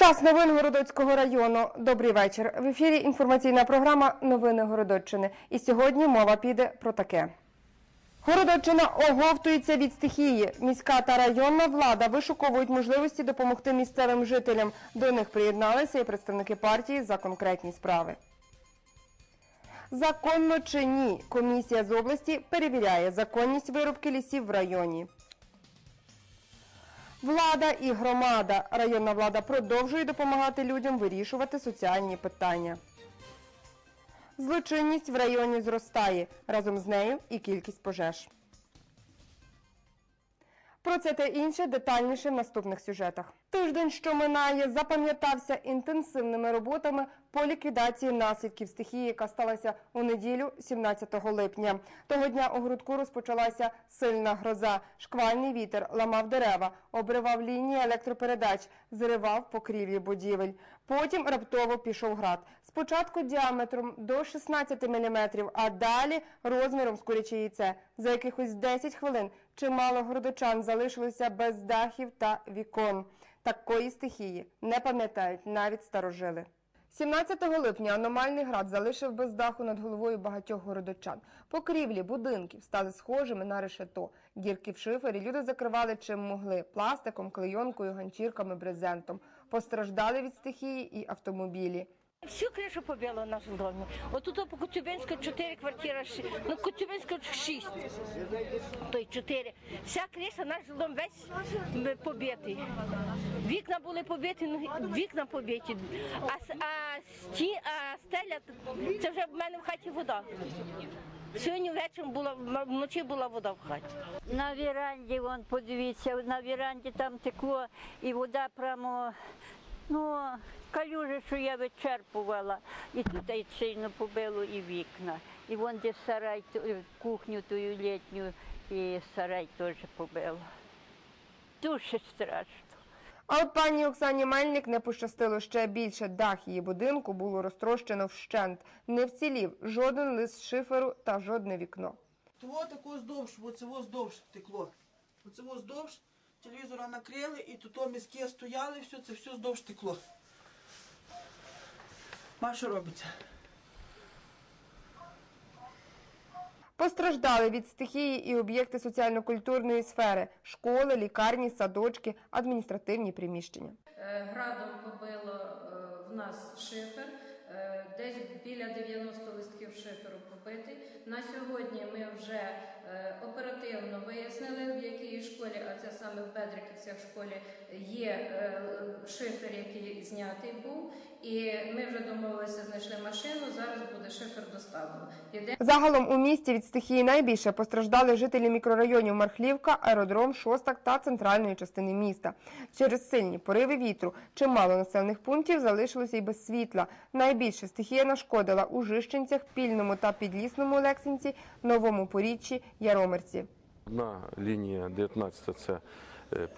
Час новин Городоцького району. Добрий вечір. В ефірі інформаційна програма Новини Городоччини. І сьогодні мова піде про таке. Городоччина оговтується від стихії. Міська та районна влада вишуковують можливості допомогти місцевим жителям. До них приєдналися і представники партії за конкретні справи. Законно чи ні? Комісія з області перевіряє законність вирубки лісів в районі. Влада і громада. Районна влада продовжує допомагати людям вирішувати соціальні питання. Злочинність в районі зростає. Разом з нею і кількість пожеж. Про це та інше детальніше в наступних сюжетах. Тиждень, що минає, запам'ятався інтенсивними роботами по ліквідації наслідків стихії, яка сталася у неділю, 17 липня. Того дня у грудку розпочалася сильна гроза. Шквальний вітер ламав дерева, обривав лінії електропередач, зривав покрівлі будівель. Потім раптово пішов град. Спочатку діаметром до 16 мм, а далі розміром з куряче яйце. За якихось 10 хвилин чимало городочан залишилися без дахів та вікон. Такої стихії не пам'ятають навіть старожили. 17 липня аномальний град залишив без даху над головою багатьох городочан. Покрівлі будинків стали схожими на решето. Дірки в шифері люди закривали чим могли пластиком, клейонкою, ганчірками, брезентом. Постраждали від стихії і автомобілі. Всю кришу побило на домі. Отут по Коцюбинську 4 квартира, ну Коцюбинську 6, то й 4. Вся криша, наш дом весь побитий. Вікна були побиті, ну, вікна побиті. А, а, сті, а стеля, це вже в мене в хаті вода. Сьогодні вечором була, вночі була вода в хаті. На віранді, вон, подивіться, на віранді там текло і вода прямо, ну, калюжа, що я вичерпувала. І тут і сильно побило і вікна. І вон де сарай, кухню тою літню, і сарай теж побило. Дуже страшно. А от пані Оксані Мельник не пощастило ще більше. Дах її будинку було розтрощено вщент. Не вцілів жоден лист шиферу та жодне вікно. Того тако здовж, оце во здовж текло. Оце во здовж, телевізора накрили і тут міські стояли, все, це все здовж текло. Ма що робиться? Постраждали від стихії і об'єкти соціально-культурної сфери: школи, лікарні, садочки, адміністративні приміщення. Е, Градом побило е, в нас шифер, е, десь біля 90 листків шиферу побитий. На сьогодні ми вже оперативно вияснили, в якій школі, а це саме в Бедриківцях школі, є шифер, який знятий був. І ми вже домовилися, знайшли машину. Зараз буде шифер доставлено. Загалом у місті від стихії найбільше постраждали жителі мікрорайонів Мархлівка, аеродром, Шостак та центральної частини міста. Через сильні пориви вітру чимало населених пунктів залишилося й без світла. Найбільше стихія нашкодила у Жищенцях, Пільному та Підлісному Олексинці, Новому Поріччі, Яромирці. Одна лінія 19 це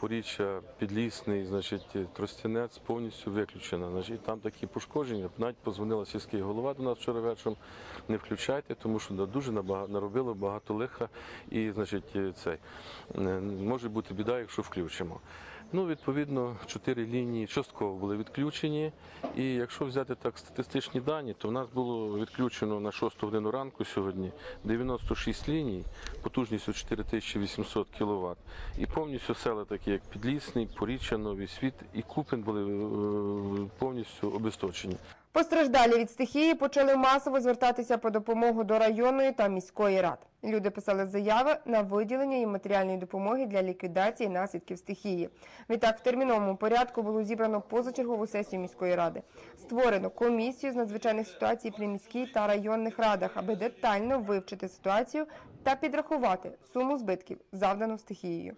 Поріччя, Підлісний, значить, е, Тростянець повністю виключена. Значить, там такі пошкодження. Навіть позвонила сільський голова до нас вчора вечором. Не включайте, тому що дуже наробило багато лиха і значить, е, цей е, може бути біда, якщо включимо. Ну, відповідно, чотири лінії частково були відключені. І якщо взяти так статистичні дані, то в нас було відключено на 6 годину ранку сьогодні 96 ліній потужністю 4800 кВт. І повністю села, такі як Підлісний, Поріччя, Новий Світ і Купин були е, повністю обесточені. Постраждалі від стихії почали масово звертатися по допомогу до районної та міської рад. Люди писали заяви на виділення їм матеріальної допомоги для ліквідації наслідків стихії. Відтак, в терміновому порядку було зібрано позачергову сесію міської ради. Створено комісію з надзвичайних ситуацій при міській та районних радах, аби детально вивчити ситуацію та підрахувати суму збитків, завдану стихією.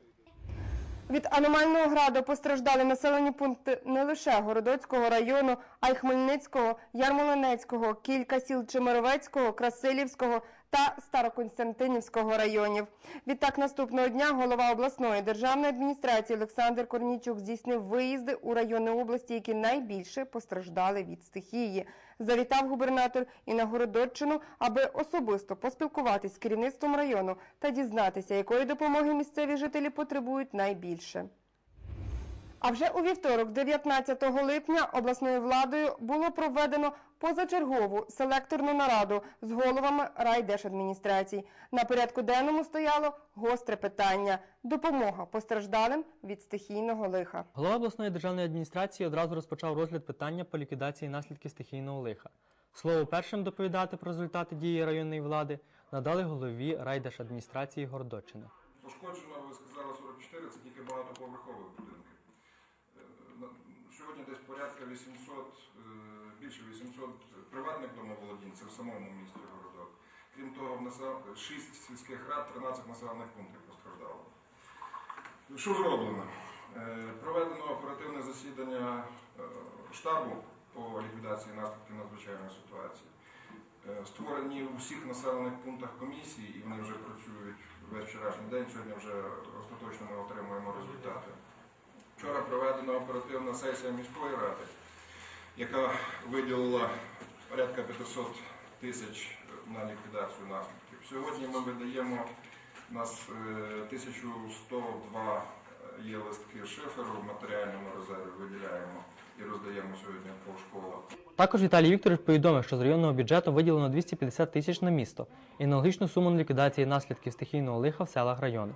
Від аномального граду постраждали населені пункти не лише Городоцького району, а й Хмельницького, Ярмолинецького, кілька сіл Чемеровецького, Красилівського та Староконстантинівського районів. Відтак наступного дня голова обласної державної адміністрації Олександр Корнійчук здійснив виїзди у райони області, які найбільше постраждали від стихії. Завітав губернатор і на Городоччину, аби особисто поспілкуватись з керівництвом району та дізнатися, якої допомоги місцеві жителі потребують найбільше. А вже у вівторок, 19 липня, обласною владою було проведено позачергову селекторну нараду з головами райдержадміністрацій. На порядку денному стояло гостре питання допомога постраждалим від стихійного лиха. Голова обласної державної адміністрації одразу розпочав розгляд питання по ліквідації наслідків стихійного лиха. Слово першим доповідати про результати дії районної влади надали голові райдержадміністрації Городоччини. Пошкоджено, ви сказали 44, це тільки багатоповерхових Десь порядка 800, е, більше 800 приватних домоволодінців в самому місті Городок. Крім того, в 6 сільських рад, 13 населених пунктів постраждало. Що зроблено? Е, Проведено оперативне засідання е, штабу по ліквідації наслідків надзвичайної ситуації. Створені у всіх населених пунктах комісії, і вони вже працюють весь вчорашній день. Сьогодні вже остаточно ми отримуємо результати. Вчора проведена оперативна сесія міської ради, яка виділила порядка 500 тисяч на ліквідацію наслідків. Сьогодні ми видаємо у нас е, 1102 є листки шиферу в матеріальному резерві, виділяємо і роздаємо сьогодні по школах. Також Віталій Вікторович повідомив, що з районного бюджету виділено 250 тисяч на місто і аналогічну суму на ліквідації наслідків стихійного лиха в селах району.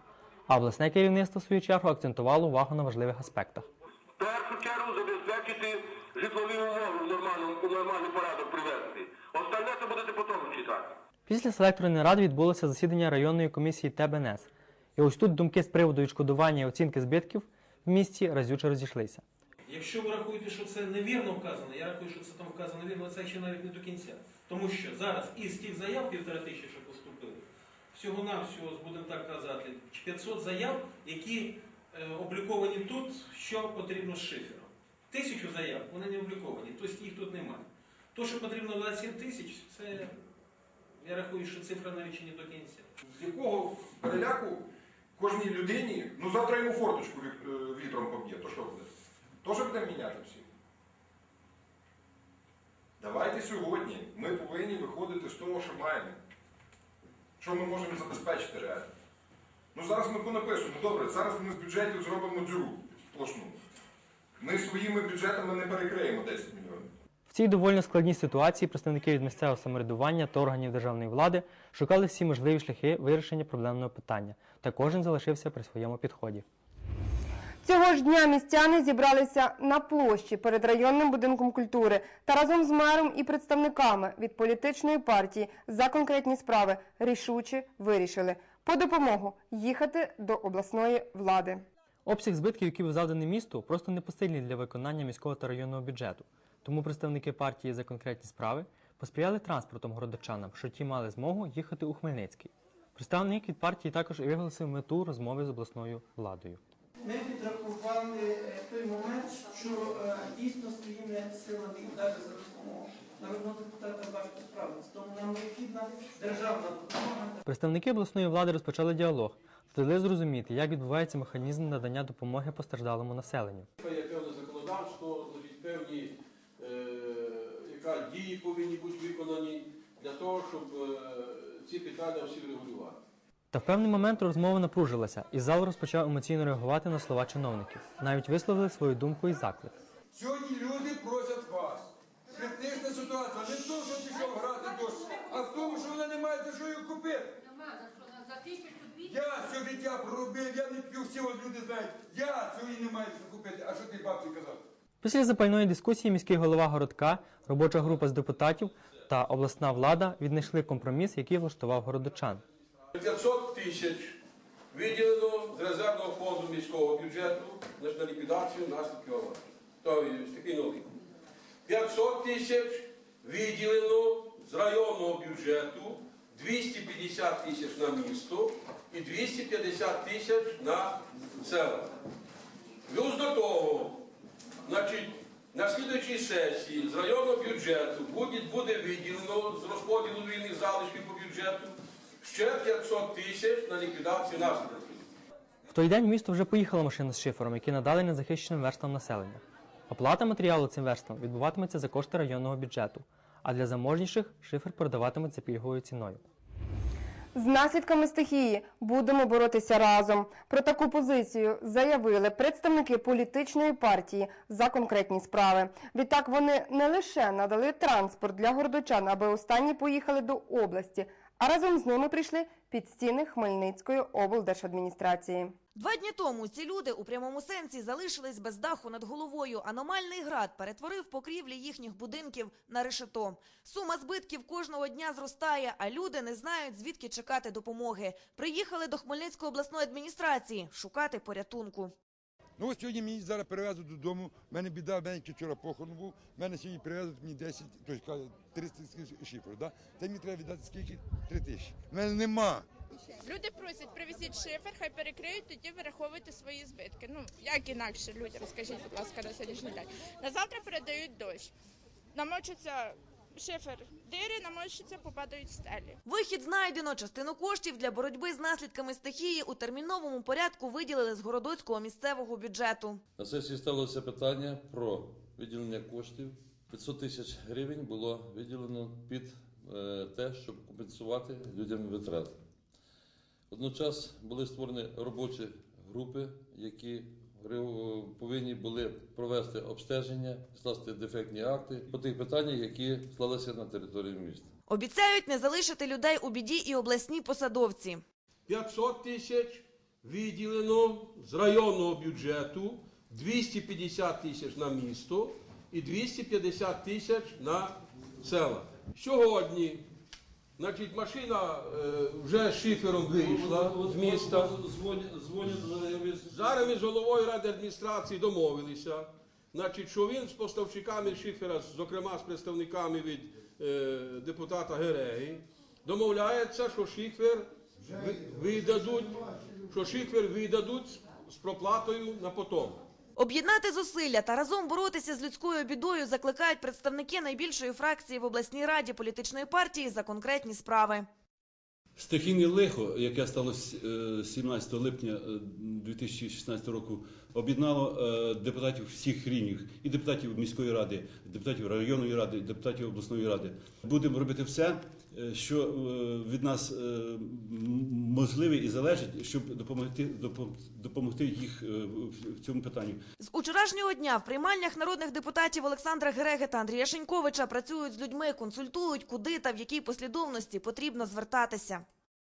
А обласне керівництво в свою чергу акцентувало увагу на важливих аспектах. В першу чергу забезпечити житлові умови в нормальному, у нормальний порядок привести. Остальне це будете потім читати. Після селекторної ради відбулося засідання районної комісії ТБНС. І ось тут думки з приводу відшкодування і оцінки збитків в місті разюче розійшлися. Якщо ви рахуєте, що це невірно вказано, я рахую, що це там вказано вірно, але це ще навіть не до кінця. Тому що зараз із тих заяв півтора тисячі, що поступили, всього-навсього, будемо так казати, 500 заяв, які е, обліковані тут, що потрібно з шифером. Тисячу заяв, вони не обліковані, тобто їх тут немає. То, що потрібно 27 тисяч, це я рахую, що цифра навіть не до кінця. З якого переляку кожній людині, ну завтра йому форточку е, вітром поб'є, то що буде? Тоже будемо міняти всі. Давайте сьогодні ми повинні виходити з того, що маємо. Що ми можемо забезпечити реально. Ну зараз ми понаписуємо, добре, зараз ми з бюджетів зробимо дзюру сплошну. Ми своїми бюджетами не перекриємо 10 мільйонів. В цій доволі складній ситуації представники від місцевого самоврядування та органів державної влади шукали всі можливі шляхи вирішення проблемного питання, та кожен залишився при своєму підході. Цього ж дня містяни зібралися на площі перед районним будинком культури та разом з мером і представниками від політичної партії за конкретні справи рішуче вирішили по допомогу їхати до обласної влади. Обсяг збитків, які був завданий місту, просто непосильний для виконання міського та районного бюджету. Тому представники партії за конкретні справи посприяли транспортом городочанам, що ті мали змогу їхати у Хмельницький. Представник від партії також і виголосив мету розмови з обласною владою. Ми підрахували е, той момент, що е, дійсно своїми силами і навіть за допомогою народного депутата важко справитися. Тому нам необхідна державна допомога. Представники обласної влади розпочали діалог, та дали зрозуміти, як відбувається механізм надання допомоги постраждалому населенню. Є певне законодавство, певні е, яка дії повинні бути виконані для того, щоб ці питання всі врегулювати. Та в певний момент розмова напружилася, і зал розпочав емоційно реагувати на слова чиновників. Навіть висловили свою думку і заклик. Сьогодні люди просять вас. Критична ситуація. Не в тому, що пішов грати дощ, а в тому, що вона не має за що її купити. Я все життя проробив, я не п'ю, всі от люди знають. Я сьогодні не маю що купити. А що ти бабці казав? Після запальної дискусії міський голова городка, робоча група з депутатів та обласна влада віднайшли компроміс, який влаштував городочан. 500 тисяч виділено з резервного фонду міського бюджету на ліквідацію наслідків аварії. То є такий новий. 500 тисяч виділено з районного бюджету, 250 тисяч на місто і 250 тисяч на села. Плюс до того, значить, на слідуючій сесії з районного бюджету буде, буде виділено з розподілу вільних залишків по бюджету ще 500 тисяч на ліквідацію наслідків. В той день в місто вже поїхала машина з шифером, які надали незахищеним верстам населення. Оплата матеріалу цим верстам відбуватиметься за кошти районного бюджету, а для заможніших шифер продаватиметься пільговою ціною. З наслідками стихії будемо боротися разом. Про таку позицію заявили представники політичної партії за конкретні справи. Відтак вони не лише надали транспорт для городочан, аби останні поїхали до області, а разом з ними прийшли під стіни Хмельницької облдержадміністрації. Два дні тому ці люди у прямому сенсі залишились без даху над головою. Аномальний град перетворив покрівлі їхніх будинків на решето. Сума збитків кожного дня зростає, а люди не знають, звідки чекати допомоги. Приїхали до Хмельницької обласної адміністрації шукати порятунку. Ну ось сьогодні мені зараз перевезуть додому. У мене біда, в мене вчора похорон був. У мене сьогодні перевезуть мені 10, тобто каже, 300 шифрів. Да? Це мені треба віддати скільки? 3 тисячі. У мене нема. Люди просять привезіть шифер, хай перекриють, тоді вираховуйте свої збитки. Ну як інакше людям, скажіть, будь ласка, на сьогоднішній день. На завтра передають дощ. Намочиться шифер дири, намочиться, попадають стелі. Вихід знайдено. Частину коштів для боротьби з наслідками стихії у терміновому порядку виділили з городоцького місцевого бюджету. На сесії ставилося питання про виділення коштів. 500 тисяч гривень було виділено під е, те, щоб компенсувати людям витрати. Водночас були створені робочі групи, які повинні були провести обстеження, скласти дефектні акти по тих питаннях, які склалися на території міста. Обіцяють не залишити людей у біді і обласні посадовці. 500 тисяч виділено з районного бюджету, 250 тисяч на місто і 250 тисяч на села. Сьогодні, значить, машина е, вже шифером вийшла з міста. Зараз ми з головою ради адміністрації домовилися, значить, що він з поставщиками шифера, зокрема з представниками від е, депутата Гереги, домовляється, що шифер ви- видадуть, що шифер видадуть з проплатою на потом. Об'єднати зусилля та разом боротися з людською бідою закликають представники найбільшої фракції в обласній раді політичної партії за конкретні справи. Стихійне лихо, яке сталося е, 17 липня е, 2016 року, об'єднало е, депутатів всіх рівнів, і депутатів міської ради, депутатів районної ради, депутатів обласної ради. Будемо робити все, е, що е, від нас е, можливе і залежить, щоб допомогти, допом- допомогти їх е, в цьому питанні. З учорашнього дня в приймальнях народних депутатів Олександра Греги та Андрія Шеньковича працюють з людьми, консультують, куди та в якій послідовності потрібно звертатися.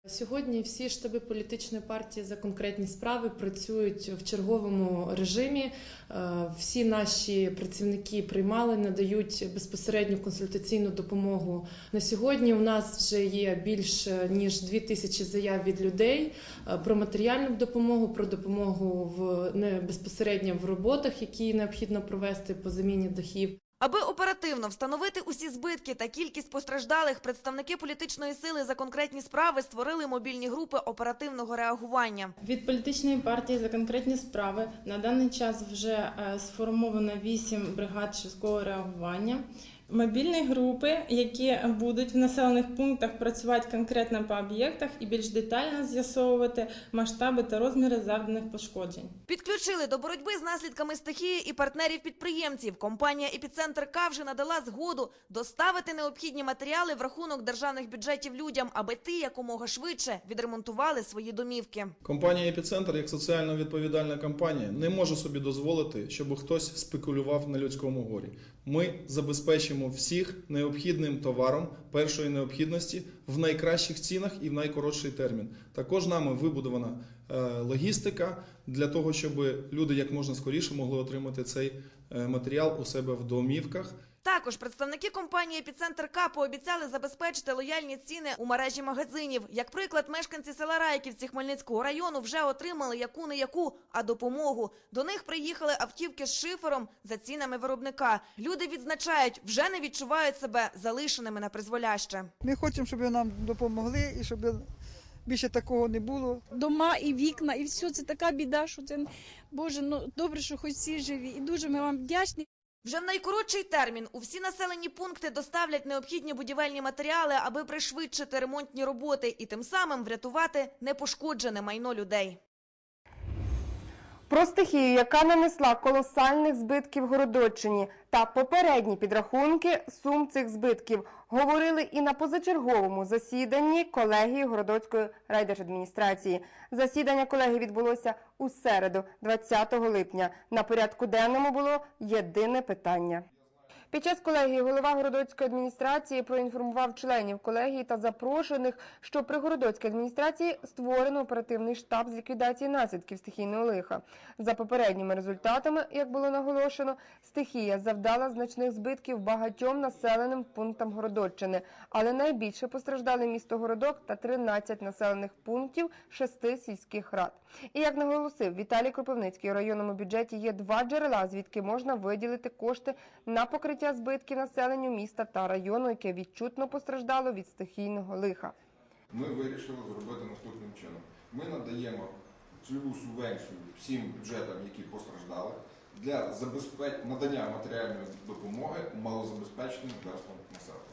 Сьогодні всі штаби політичної партії за конкретні справи працюють в черговому режимі. Е, Всі наші працівники приймали, надають безпосередню консультаційну допомогу. На сьогодні у нас вже є більш ніж дві тисячі заяв від людей е, про матеріальну допомогу, про допомогу в не безпосередньо в роботах, які необхідно провести по заміні дахів. Аби оперативно встановити усі збитки та кількість постраждалих, представники політичної сили за конкретні справи створили мобільні групи оперативного реагування. Від політичної партії за конкретні справи на даний час вже е, сформовано 8 бригад швидкого реагування. Мобільні групи, які будуть в населених пунктах працювати конкретно по об'єктах і більш детально з'ясовувати масштаби та розміри завданих пошкоджень. Підключили до боротьби з наслідками стихії і партнерів-підприємців. Компанія «Епіцентр К» вже надала згоду доставити необхідні матеріали в рахунок державних бюджетів людям, аби ті якомога швидше відремонтували свої домівки. Компанія Епіцентр, як соціально відповідальна компанія, не може собі дозволити, щоб хтось спекулював на людському горі. Ми забезпечимо всіх необхідним товаром першої необхідності в найкращих цінах і в найкоротший термін. Також нами вибудована е, логістика для того, щоб люди як можна скоріше могли отримати цей е, матеріал у себе в домівках. Також представники компанії «Епіцентр К» пообіцяли забезпечити лояльні ціни у мережі магазинів. Як приклад, мешканці села Райківці Хмельницького району вже отримали яку не яку, а допомогу. До них приїхали автівки з шифером за цінами виробника. Люди відзначають, вже не відчувають себе залишеними на призволяще. Ми хочемо, щоб нам допомогли і щоб більше такого не було. дома і вікна, і все це така біда, що це Боже, ну добре, що хоч всі живі. І дуже ми вам вдячні. Вже в найкоротший термін у всі населені пункти доставлять необхідні будівельні матеріали, аби пришвидшити ремонтні роботи і тим самим врятувати непошкоджене майно людей. Про стихію, яка нанесла колосальних збитків Городоччині, та попередні підрахунки сум цих збитків говорили і на позачерговому засіданні колегії Городоцької райдержадміністрації. Засідання колегії відбулося у середу, 20 липня. На порядку денному було єдине питання. Під час колегії голова Городоцької адміністрації проінформував членів колегії та запрошених, що при Городоцькій адміністрації створено оперативний штаб з ліквідації наслідків стихійного лиха. За попередніми результатами, як було наголошено, стихія завдала значних збитків багатьом населеним пунктам Городоччини, але найбільше постраждали місто Городок та 13 населених пунктів шести сільських рад. І як наголосив Віталій Кропивницький, у районному бюджеті є два джерела, звідки можна виділити кошти на покриття збитків населенню міста та району, яке відчутно постраждало від стихійного лиха. Ми вирішили зробити наступним чином. Ми надаємо цільову субвенцію всім бюджетам, які постраждали, для надання матеріальної допомоги малозабезпеченим верствам населення.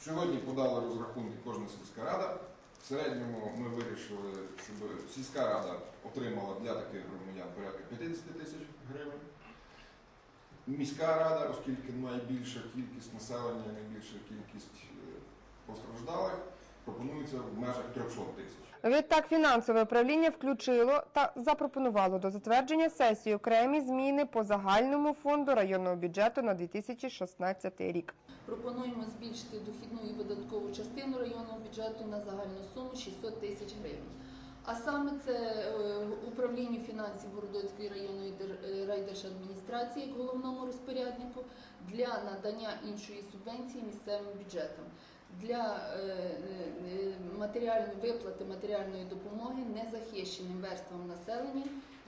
Сьогодні подали розрахунки кожна сільська рада. В середньому ми вирішили, щоб сільська рада отримала для таких громадян порядка 50 тисяч гривень. Міська рада, оскільки найбільша кількість населення, найбільша кількість е, постраждалих, пропонується в межах 300 тисяч. Відтак фінансове управління включило та запропонувало до затвердження сесії окремі зміни по загальному фонду районного бюджету на 2016 рік. Пропонуємо збільшити дохідну і видаткову частину районного бюджету на загальну суму 600 тисяч гривень. А саме це е, управлінню фінансів Городоцької районної е, райдержадміністрації як головному розпоряднику для надання іншої субвенції місцевим бюджетам для е, е, матеріальної виплати матеріальної допомоги незахищеним верствам населення,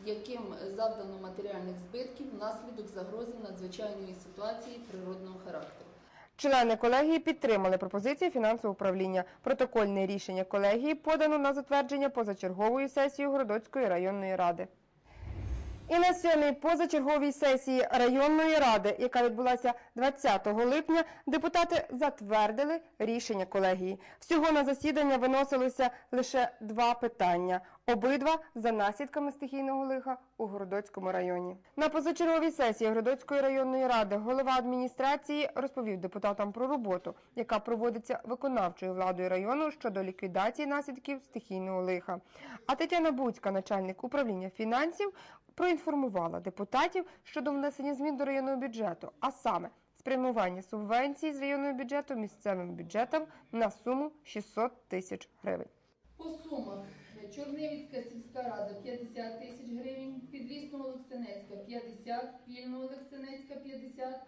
яким завдано матеріальних збитків внаслідок загрози надзвичайної ситуації природного характеру. Члени колегії підтримали пропозиції фінансового управління. Протокольне рішення колегії подано на затвердження позачерговою сесією Городоцької районної ради. І на сьомій позачерговій сесії районної ради, яка відбулася 20 липня, депутати затвердили рішення колегії. Всього на засідання виносилося лише два питання. Обидва за наслідками стихійного лиха у Городоцькому районі. На позачерговій сесії Городоцької районної ради голова адміністрації розповів депутатам про роботу, яка проводиться виконавчою владою району щодо ліквідації наслідків стихійного лиха. А Тетяна Буцька, начальник управління фінансів, проінформувала депутатів щодо внесення змін до районного бюджету, а саме спрямування субвенцій з районного бюджету місцевим бюджетам на суму 600 тисяч гривень. По сумах Чорнивіцька сільська рада 50 тисяч гривень, Підлісно-Олексинецька 50, Пільно-Олексинецька 50,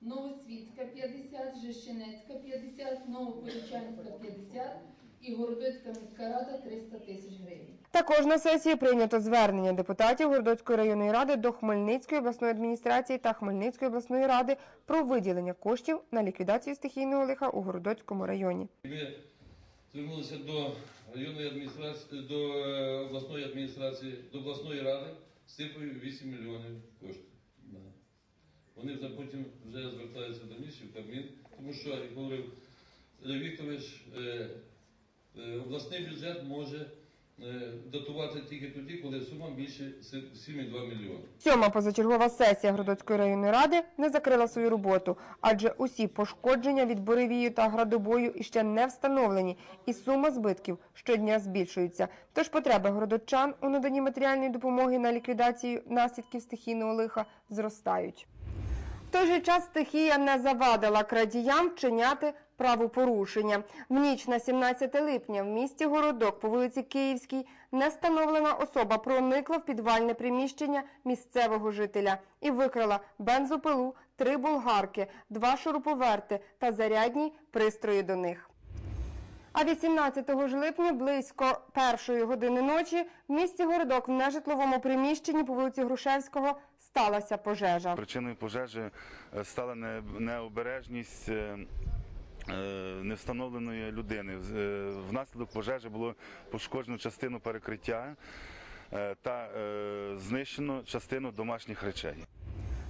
Новосвітська 50, Жещинецька 50, Новополічанська 50 і Городоцька міська рада 300 тисяч гривень. Також на сесії прийнято звернення депутатів Городоцької районної ради до Хмельницької обласної адміністрації та Хмельницької обласної ради про виділення коштів на ліквідацію стихійного лиха у Городоцькому районі. Ми звернулися до районної адміністрації, до е, обласної адміністрації, до обласної ради з цифрою 8 мільйонів коштів. Вони вже потім вже звертаються до місць в Кабмін, тому що, як говорив Вікторович, е, обласний бюджет може е, датувати тільки тоді, коли сума більше 7,2 мільйони. Сьома позачергова сесія Городоцької районної ради не закрила свою роботу, адже усі пошкодження від буревію та градобою іще не встановлені, і сума збитків щодня збільшується. Тож потреби городочан у наданні матеріальної допомоги на ліквідацію наслідків стихійного лиха зростають. В той же час стихія не завадила крадіям вчиняти правопорушення. В ніч на 17 липня в місті Городок по вулиці Київській нестановлена особа проникла в підвальне приміщення місцевого жителя і викрала бензопилу, три болгарки, два шуруповерти та зарядні пристрої до них. А 18 ж липня близько першої години ночі в місті Городок в нежитловому приміщенні по вулиці Грушевського сталася пожежа. Причиною пожежі е, стала необережність е, невстановленої людини. Е, Внаслідок пожежі було пошкоджено частину перекриття е, та е, знищено частину домашніх речей.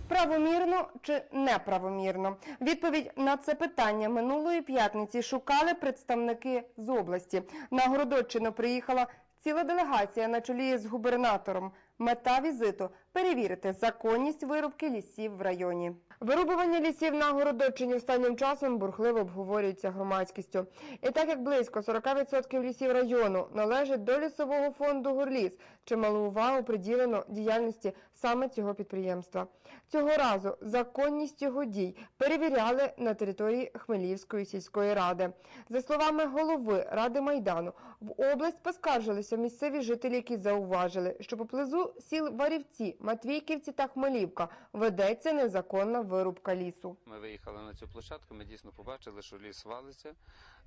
Правомірно чи неправомірно? Відповідь на це питання минулої п'ятниці шукали представники з області. На Городоччину приїхала ціла делегація на чолі з губернатором Мета візиту перевірити законність вирубки лісів в районі. Вирубування лісів на Городочині останнім часом бурхливо обговорюється громадськістю. І так як близько 40% лісів району належить до лісового фонду Горліс, чималу увагу приділено діяльності саме цього підприємства. Цього разу законність його дій перевіряли на території Хмелівської сільської ради. За словами голови Ради Майдану, в область поскаржилися місцеві жителі, які зауважили, що поблизу сіл Варівці, Матвійківці та Хмелівка ведеться незаконна вирубка лісу. Ми виїхали на цю площадку, ми дійсно побачили, що ліс валиться,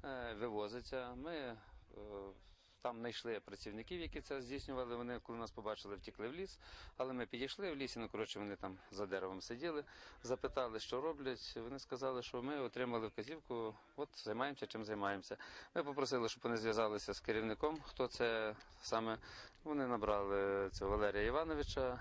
е, вивозиться. Ми е, там знайшли працівників, які це здійснювали. Вони, коли нас побачили, втекли в ліс. Але ми підійшли в лісі, ну коротше, вони там за деревом сиділи, запитали, що роблять. Вони сказали, що ми отримали вказівку, от займаємося, чим займаємося. Ми попросили, щоб вони зв'язалися з керівником, хто це саме. Вони набрали цього Валерія Івановича.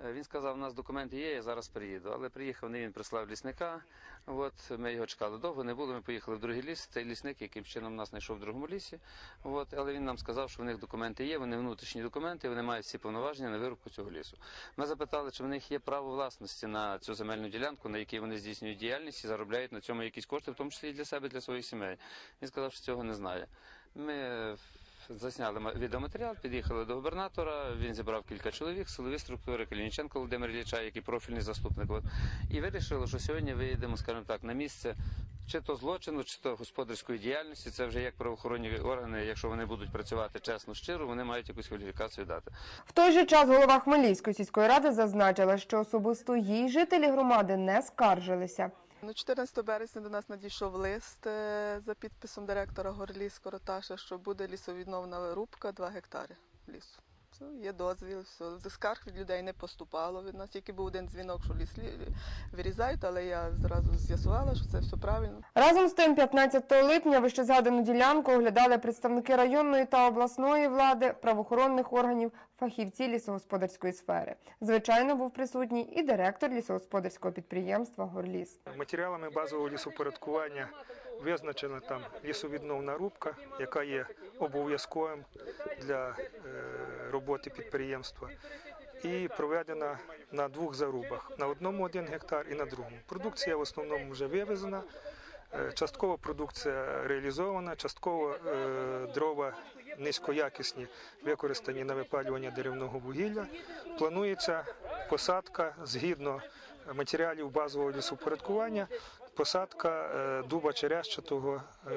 Е, Він сказав, у нас документи є, я зараз приїду. Але приїхав не він, прислав лісника. От ми його чекали довго, не було. Ми поїхали в другий ліс. Цей лісник, яким чином нас знайшов в другому лісі. От, але він нам сказав, що в них документи є, вони внутрішні документи, вони мають всі повноваження на вирубку цього лісу. Ми запитали, чи в них є право власності на цю земельну ділянку, на якій вони здійснюють діяльність і заробляють на цьому якісь кошти, в тому числі і для себе, для своїх сімей. Він сказав, що цього не знає. Ми засняли ма- відеоматеріал, під'їхали до губернатора. Він зібрав кілька чоловік, силові структури, Калініченко Володимир Ілліча, який профільний заступник. От, і вирішили, що сьогодні виїдемо, скажімо так, на місце. Чи то злочину, чи то господарської діяльності, це вже як правоохоронні органи, якщо вони будуть працювати чесно, щиро, вони мають якусь кваліфікацію дати. В той же час голова Хмельницької сільської ради зазначила, що особисто їй жителі громади не скаржилися. Ну, 14 березня до нас надійшов лист е, за підписом директора Горліс Короташа, що буде лісовідновна рубка 2 гектари лісу. Все, є дозвіл, все. Скарг від людей не поступало. Від нас тільки був один дзвінок, що ліс вирізають, але я зразу з'ясувала, що це все правильно. Разом з тим, 15 липня вище згадану ділянку оглядали представники районної та обласної влади, правоохоронних органів, фахівці лісогосподарської сфери. Звичайно, був присутній і директор лісогосподарського підприємства Горліс. Матеріалами базового лісопорядкування визначена там лісовідновна рубка, яка є обов'язковим для е, роботи підприємства, і проведена на двох зарубах: на одному один гектар і на другому. Продукція в основному вже вивезена. е, Частково продукція реалізована, частково е, дрова низькоякісні, використані на випалювання деревного вугілля. Планується посадка згідно матеріалів базового лісопорядкування, посадка е, дуба черещатого, е,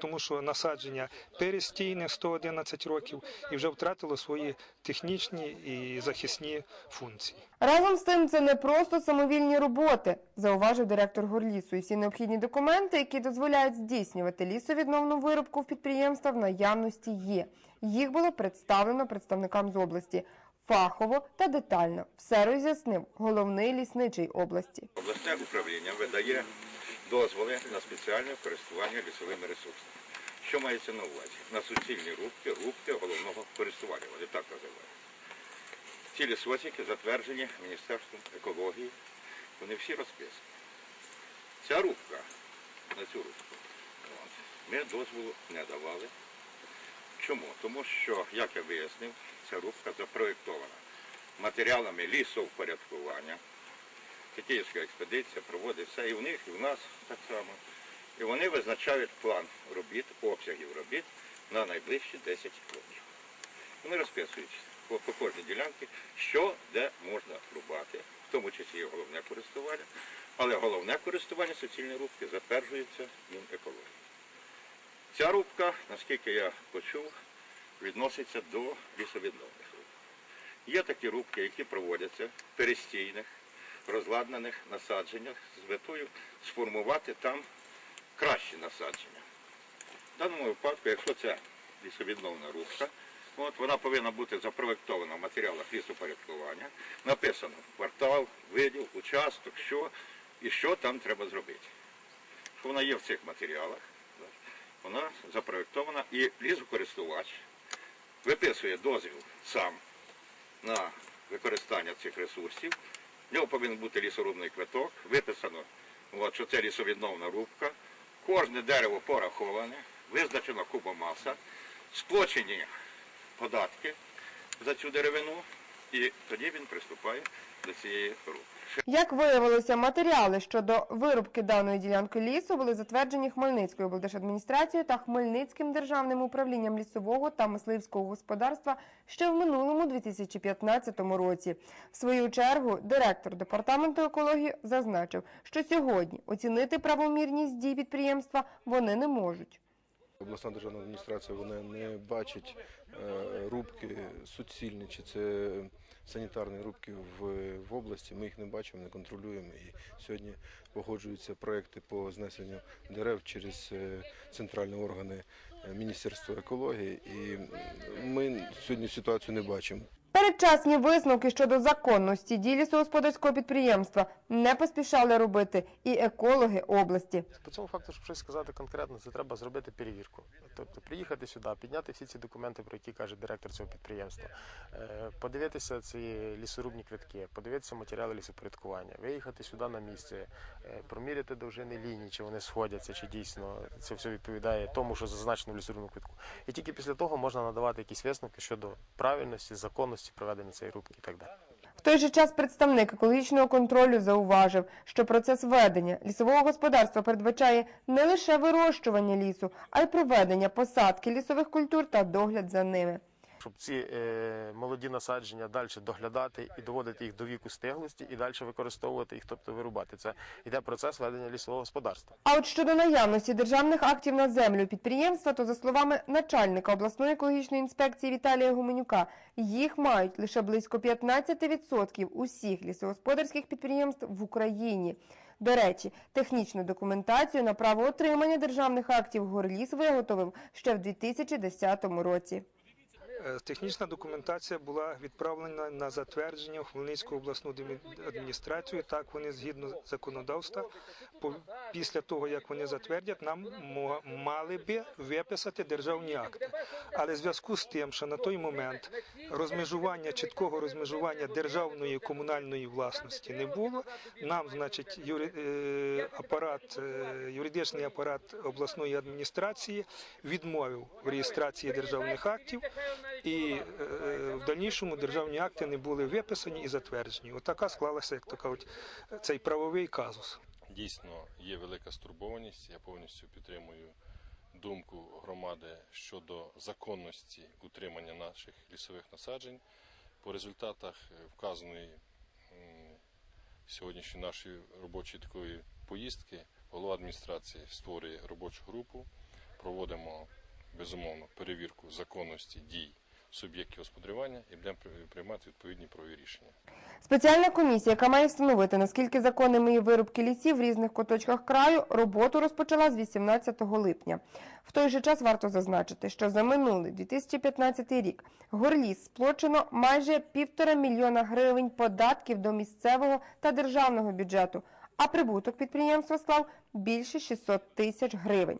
тому що насадження перестійне 111 років і вже втратило свої технічні і захисні функції. Разом з тим, це не просто самовільні роботи, зауважив директор Горлісу. І всі необхідні документи, які дозволяють здійснювати лісовідновну вирубку в підприємства, в наявності є. Їх було представлено представникам з області. Фахово та детально все роз'яснив головний лісничий області. Обласне управління видає дозволи на спеціальне користування лісовими ресурсами. Що мається на увазі? На суцільні рубки, рубки головного користування. Вони так називають. Ці лісосіки затверджені Міністерством екології. Вони всі розписані. Ця рубка, на цю рубку, ми дозволу не давали. Чому? Тому що, як я вияснив, ця рубка запроєктована матеріалами лісовпорядкування. Київська експедиція проводить все і в них, і в нас так само. І вони визначають план робіт, обсягів робіт на найближчі 10 років. Вони розписують по, по кожній ділянці, що де можна рубати, в тому числі і головне користування. Але головне користування суцільної рубки затверджується Мінекології. Ця рубка, наскільки я почув, відноситься до лісовідновних руб. Є такі рубки, які проводяться в перестійних, розладнаних насадженнях з метою сформувати там кращі насадження. В даному випадку, якщо це лісовідновна рубка, от, вона повинна бути запроектована в матеріалах лісопорядкування, написано квартал, виділ, участок, що і що там треба зробити. Вона є в цих матеріалах, вона запроектована і лісокористувач виписує дозвіл сам на використання цих ресурсів. В нього повинен бути лісорубний квиток, виписано, от, що це лісовідновна рубка, кожне дерево пораховане, визначена кубомаса, сплочені податки, за цю деревину, і тоді він приступає до цієї рубки. Як виявилося, матеріали щодо вирубки даної ділянки лісу були затверджені Хмельницькою облдержадміністрацією та Хмельницьким державним управлінням лісового та мисливського господарства ще в минулому 2015 році. В свою чергу директор департаменту екології зазначив, що сьогодні оцінити правомірність дій підприємства вони не можуть. Обласна державна адміністрація вона не бачить е, рубки суцільні, чи це санітарні рубки в, області. Ми їх не бачимо, не контролюємо. І сьогодні погоджуються проекти по знесенню дерев через е, центральні органи е, Міністерства екології. І ми сьогодні ситуацію не бачимо. Передчасні висновки щодо законності дій лісогосподарського підприємства не поспішали робити і екологи області. По цьому факту, щоб щось сказати конкретно, це треба зробити перевірку. Тобто приїхати сюди, підняти всі ці документи, про які каже директор цього підприємства, е, подивитися ці лісорубні квитки, подивитися матеріали лісопорядкування, виїхати сюди на місце, е, проміряти довжини ліній, чи вони сходяться, чи дійсно це все відповідає тому, що зазначено в лісорубному квитку. І тільки після того можна надавати якісь висновки щодо правильності, законності проведення цієї рубки і так далі. В той же час представник екологічного контролю зауважив, що процес ведення лісового господарства передбачає не лише вирощування лісу, а й проведення посадки лісових культур та догляд за ними. Щоб ці е, молоді насадження далі доглядати і доводити їх до віку стиглості, і далі використовувати їх, тобто вирубати. Це йде процес ведення лісового господарства. А от щодо наявності державних актів на землю підприємства, то за словами начальника обласної екологічної інспекції Віталія Гуменюка, їх мають лише близько 15% усіх лісогосподарських підприємств в Україні. До речі, технічну документацію на право отримання державних актів Горліс виготовив ще в 2010 році. Е, Технічна документація була відправлена на затвердження в Хмельницьку обласну адміністрацію. Так вони згідно законодавства, після того як вони затвердять, нам мали би виписати державні акти. Але в зв'язку з тим, що на той момент розмежування чіткого розмежування державної комунальної власності не було, нам, значить, юри, е, апарат, е, юридичний апарат обласної адміністрації відмовив в реєстрації державних актів, і е, в дальнішому державні акти не були виписані і затверджені. Отака склалася, як то кажуть, цей правовий казус. Дійсно є велика стурбованість. Я повністю підтримую думку громади щодо законності утримання наших лісових насаджень. По результатах е, вказаної сьогоднішньої нашої робочої такої поїздки голова адміністрації створює робочу групу. Проводимо безумовно перевірку законності дій суб'єктів господарювання і будемо при- приймати відповідні правові рішення. Спеціальна комісія, яка має встановити, наскільки законними є вирубки лісів в різних куточках краю, роботу розпочала з 18 липня. В той же час варто зазначити, що за минулий 2015 рік горліс сплочено майже півтора мільйона гривень податків до місцевого та державного бюджету, а прибуток підприємства склав більше 600 тисяч гривень.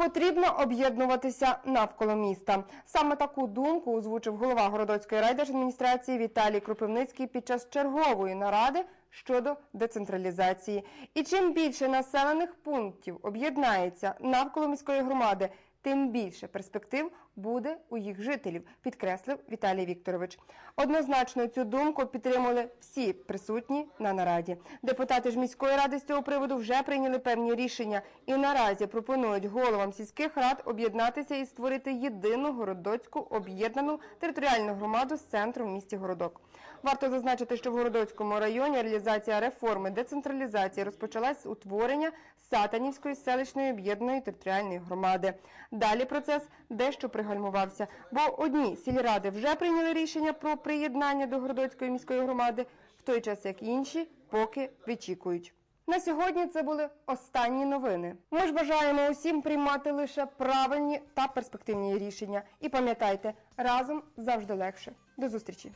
Потрібно об'єднуватися навколо міста. Саме таку думку озвучив голова Городоцької райдержадміністрації Віталій Кропивницький під час чергової наради щодо децентралізації. І чим більше населених пунктів об'єднається навколо міської громади, тим більше перспектив буде у їх жителів, підкреслив Віталій Вікторович. Однозначно цю думку підтримали всі присутні на нараді. Депутати ж міської ради з цього приводу вже прийняли певні рішення і наразі пропонують головам сільських рад об'єднатися і створити єдину городоцьку об'єднану територіальну громаду з центру в місті Городок. Варто зазначити, що в Городоцькому районі реалізація реформи децентралізації розпочалась з утворення Сатанівської селищної об'єднаної територіальної громади. Далі процес дещо пригальмувався, бо одні сільради вже прийняли рішення про приєднання до Городоцької міської громади, в той час як інші поки вичікують. На сьогодні це були останні новини. Ми ж бажаємо усім приймати лише правильні та перспективні рішення. І пам'ятайте, разом завжди легше. До зустрічі!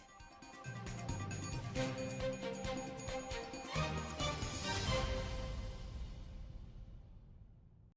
Thank you.